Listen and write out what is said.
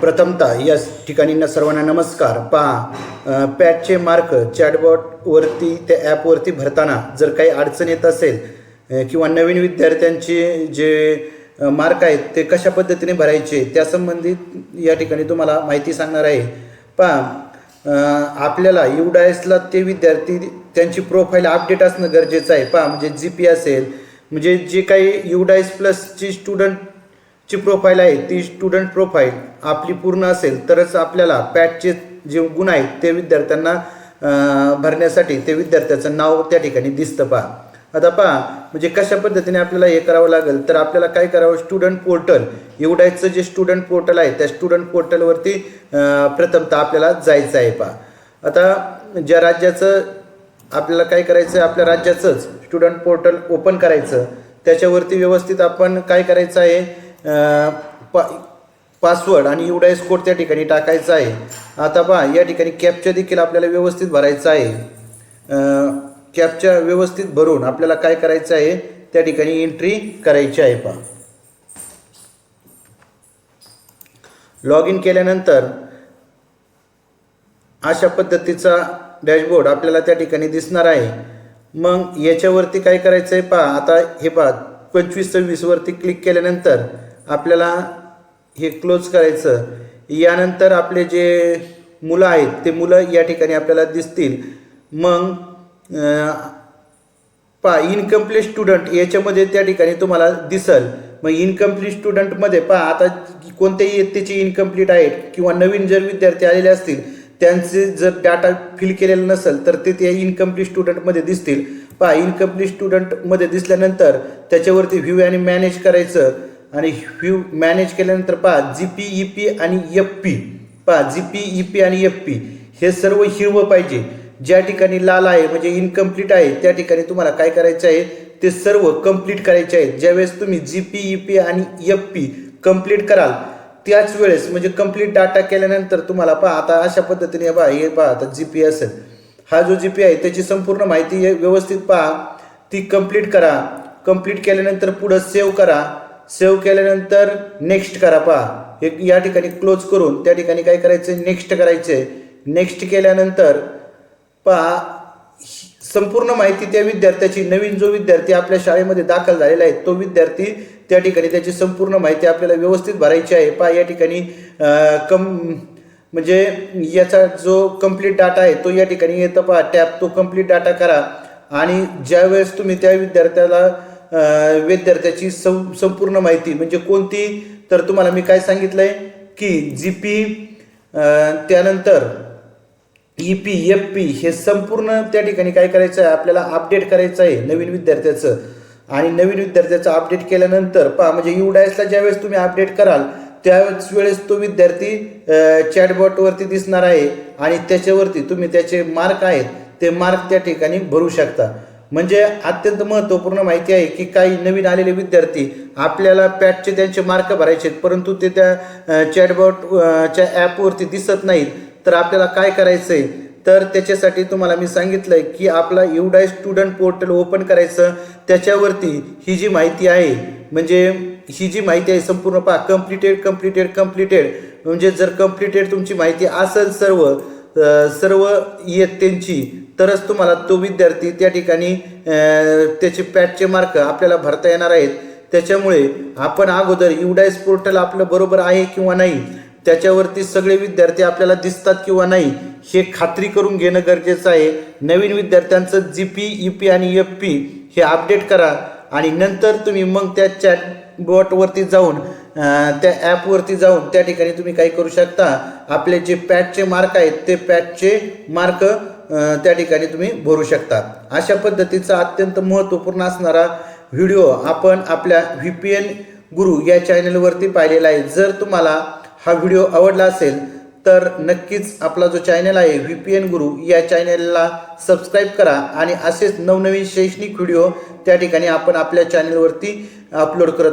प्रथमतः या ठिकाणी सर्वांना नमस्कार. पहा पॅटचे मार्क चॅटबॉटवरती त्या ॲपवरती भरताना जर काही अडचण येत असेल किंवा नवीन विद्यार्थ्यांचे जे मार्क आहेत ते कशा पद्धतीने भरायचे त्यासंबंधित या ठिकाणी तुम्हाला माहिती सांगणार आहे. पहा अ, आपल्याला युडायसला ते विद्यार्थी त्यांची प्रोफाईल अपडेट असणं गरजेचं आहे. पहा म्हणजे जी पी असेल म्हणजे जे काही युडायस प्लसची स्टुडंट ची प्रोफाईल आहे ती स्टुडंट प्रोफाईल आपली पूर्ण असेल तरच आपल्याला पॅटचे जे गुण आहेत ते विद्यार्थ्यांना भरण्यासाठी ते विद्यार्थ्याचं नाव त्या ठिकाणी दिसतं पहा. आता पहा म्हणजे कशा पद्धतीने आपल्याला हे करावं लागेल? तर आपल्याला काय करावं? स्टुडंट पोर्टल एवढ्याचं जे स्टुडंट पोर्टल आहे त्या स्टुडंट पोर्टलवरती प्रथमतः आपल्याला जायचं आहे पहा. आता ज्या राज्याचं आपल्याला काय करायचं आहे? आपल्या राज्याचंच स्टुडंट पोर्टल ओपन करायचं. त्याच्यावरती व्यवस्थित आपण काय करायचं आहे? पा पासवर्ड आणि युडायस कोड त्या ठिकाणी टाकायचा आहे. आता पहा या ठिकाणी कॅपच्या देखील आपल्याला व्यवस्थित भरायचं आहे. कॅपच्या व्यवस्थित भरून आपल्याला काय करायचं आहे? त्या ठिकाणी एंट्री करायची आहे पहा. लॉग इन केल्यानंतर अशा पद्धतीचा डॅशबोर्ड आपल्याला त्या ठिकाणी दिसणार आहे. मग याच्यावरती काय करायचं आहे पहा? आता हे पहा पंचवीस सव्वीसवरती क्लिक केल्यानंतर आपल्याला हे क्लोज करायचं. यानंतर आपले जे मुलं आहेत ते मुलं या ठिकाणी आपल्याला दिसतील. मग पा पहा इनकम्प्लीट स्टुडंट याच्यामध्ये त्या ठिकाणी तुम्हाला दिसल. मग इनकम्प्लीट स्टुडंटमध्ये पहा आता कोणत्याही इयत्तेचे इनकम्प्लीट आहेत किंवा नवीन जर विद्यार्थी आलेले असतील त्यांचे जर डाटा फिल केलेला नसेल तर ते त्या इनकम्प्लीट स्टुडंटमध्ये दिसतील. पहा इनकम्प्लीट स्टुडंटमध्ये दिसल्यानंतर त्याच्यावरती व्ह्यू आणि मॅनेज करायचं. आणि ह्यू मॅनेज केल्यानंतर पहा जी पी ई पी आणि एफ पी पहा जी पी ई पी आणि एफ पी हे सर्व हिरवं पाहिजे. ज्या ठिकाणी लाल आहे म्हणजे इनकम्प्लीट आहे त्या ठिकाणी तुम्हाला काय करायचं आहे? ते सर्व कंप्लीट करायचे आहेत. ज्यावेळेस तुम्ही जी पी ई पी आणि एफ पी कंप्लीट कराल त्याच वेळेस म्हणजे कंप्लीट डाटा केल्यानंतर तुम्हाला पहा आता अशा पद्धतीने पहा हे पहा आता जी पी असेल. हा जो जी पी आहे त्याची संपूर्ण माहिती व्यवस्थित पहा. ती कंप्लीट करा. कंप्लीट केल्यानंतर पुढं सेव्ह करा. सेव्ह केल्यानंतर नेक्स्ट करा पहा. हे या ठिकाणी क्लोज करून त्या ठिकाणी काय करायचं? नेक्स्ट करायचे नेक्स्ट केल्यानंतर पहा संपूर्ण माहिती त्या विद्यार्थ्याची नवीन जो विद्यार्थी आपल्या शाळेमध्ये दाखल झालेला आहे तो विद्यार्थी त्या ठिकाणी त्याची संपूर्ण माहिती आपल्याला व्यवस्थित भरायची आहे. पहा या ठिकाणी कम म्हणजे याचा जो कंप्लीट डाटा आहे तो या ठिकाणी येतं पहा. टॅब तो कंप्लीट डाटा करा. आणि ज्यावेळेस तुम्ही त्या विद्यार्थ्याला विद्यार्थ्याची सं संपूर्ण माहिती. म्हणजे कोणती? तर तुम्हाला मी काय सांगितलं आहे की जी पी त्यानंतर ई पी एफ पी हे संपूर्ण त्या ठिकाणी काय करायचं आहे? आपल्याला अपडेट करायचं आहे नवीन विद्यार्थ्याचं. आणि नवीन विद्यार्थ्याचं अपडेट केल्यानंतर पहा म्हणजे युडायसला ज्यावेळेस तुम्ही अपडेट कराल त्याच वेळेस तो विद्यार्थी चॅटबॉटवरती दिसणार आहे आणि त्याच्यावरती तुम्ही त्याचे मार्क आहेत ते मार्क त्या ठिकाणी भरू शकता. म्हणजे अत्यंत महत्त्वपूर्ण माहिती आहे की काही नवीन आलेले विद्यार्थी आपल्याला पॅटचे त्यांचे मार्क भरायचे आहेत परंतु ते त्या चॅटबॉटच्या ॲपवरती दिसत नाहीत. तर आपल्याला काय करायचं आहे तर त्याच्यासाठी तुम्हाला मी सांगितलं आहे की आपला एवढा स्टुडंट पोर्टल ओपन करायचं त्याच्यावरती ही जी माहिती आहे म्हणजे ही जी माहिती आहे संपूर्ण पहा कम्प्लिटेड कम्प्लिटेड कम्प्लिटेड म्हणजे जर कम्प्लिटेड तुमची माहिती असेल सर्व सर्व इयत्तेंची तरच तुम्हाला तो विद्यार्थी त्या ठिकाणी त्याचे पॅटचे मार्क आपल्याला भरता येणार आहेत. त्याच्यामुळे आपण अगोदर युडायस पोर्टल आपलं बरोबर आहे किंवा नाही त्याच्यावरती सगळे विद्यार्थी आपल्याला दिसतात किंवा नाही हे खात्री करून घेणं गरजेचं आहे. नवीन विद्यार्थ्यांचं जी पी ई पी आणि एफ पी हे अपडेट करा आणि नंतर तुम्ही मग त्या चॅट बॉटवरती जाऊन त्या ॲपवरती जाऊन त्या ठिकाणी तुम्ही काय करू शकता. आपले जे पॅटचे मार्क आहेत ते पॅटचे मार्क त्या ठिकाणी तुम्ही भरू शकता. अशा पद्धतीचा अत्यंत महत्त्वपूर्ण असणारा व्हिडिओ आपण आपल्या व्ही पी एन गुरु या चॅनलवरती पाहिलेला आहे. जर तुम्हाला हा व्हिडिओ आवडला असेल तर नक्कीच आपला जो चॅनल आहे व्ही पी एन गुरु या चॅनलला सबस्क्राईब करा आणि असेच नवनवीन शैक्षणिक व्हिडिओ त्या ठिकाणी आपण आपल्या चॅनलवरती अपलोड करत असतो